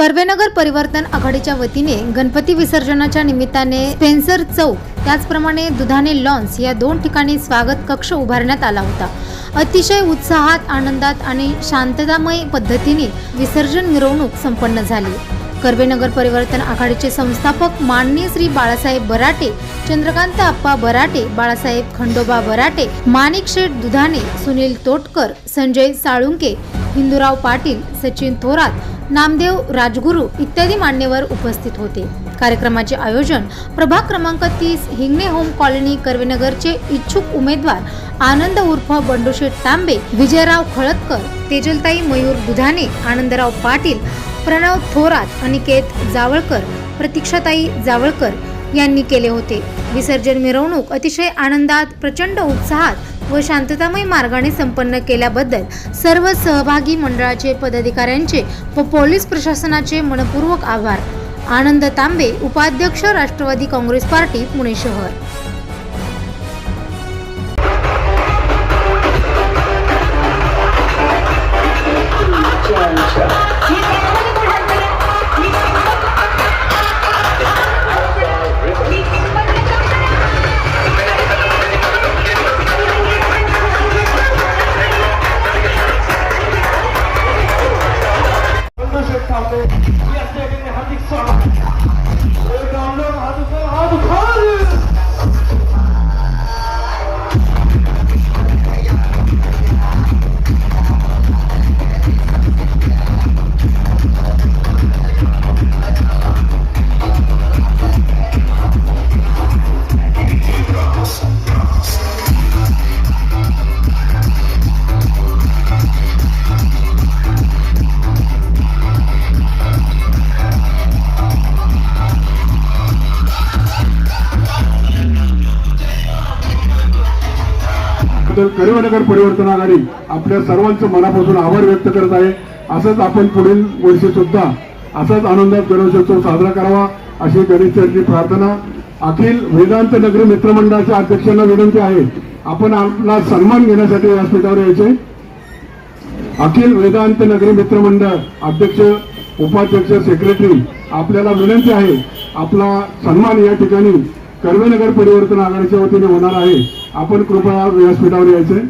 कर्वेनगर परिवर्तन आघाडीच्या वतीने गणपती विसर्जनाच्या निमित्ताने स्पेन्सर चौक त्याचप्रमाणे दुधाने लॉन्स या दोन ठिकाणी स्वागत कक्ष उभारण्यात आला होता. अतिशय उत्साहात आनंदात आणि शांततामय पद्धतीने विसर्जन मिरवणूक संपन्न झाली. कर्वेनगर परिवर्तन आघाडीचे संस्थापक माननीय श्री बाळासाहेब बराटे चंद्रकांत आप्पा बराटे बाळासाहेब खंडोबा बराटे माणिक शेठ दुधाने सुनील तोटकर संजय साळुंके हिंदूराव पाटील सचिन थोरात नामदेव राजगुरू इत्यादी मान्यवर उपस्थित होते. कार्यक्रमाचे आयोजन प्रभाग क्रमांक तीस हिंगणे होम कॉलनी कर्वेनगरचे इच्छुक उमेदवार आनंद उर्फ बंडूशेठ तांबे विजयराव खळदकर तेजलताई मयूर बुधाने आनंदराव पाटील प्रणव थोरात अनिकेत जावळकर प्रतीक्षाताई जावळकर यांनी केले होते. विसर्जन मिरवणूक अतिशय आनंदात प्रचंड उत्साहात व शांततामय मार्गाने संपन्न केल्याबद्दल सर्व सहभागी मंडळाचे पदाधिकाऱ्यांचे व पोलीस प्रशासनाचे मनपूर्वक आभार. आनंद तांबे उपाध्यक्ष राष्ट्रवादी काँग्रेस पार्टी पुणे शहर. बंडूशेठ तर करीमनगर परिवर्तन आघाडी आपल्या सर्वांचं मनापासून आभार व्यक्त करत आहे. असंच आपण पुढील वर्षी सुद्धा असाच आनंदात गणेशोत्सव साजरा करावा अशी गणेशचरणी प्रार्थना. अखिल वेदांत नगरी मित्रमंडळाच्या अध्यक्षांना विनंती आहे आपण आपला सन्मान घेण्यासाठी व्यासपीठावर यायचे. अखिल वेदांत नगरी मित्रमंडळ अध्यक्ष उपाध्यक्ष सेक्रेटरी आपल्याला विनंती आहे आपला सन्मान या ठिकाणी कर्वेनगर परिवर्तन आघाडीच्या वतीने होणार आहे. आपण कृपया व्यासपीठावर यायचे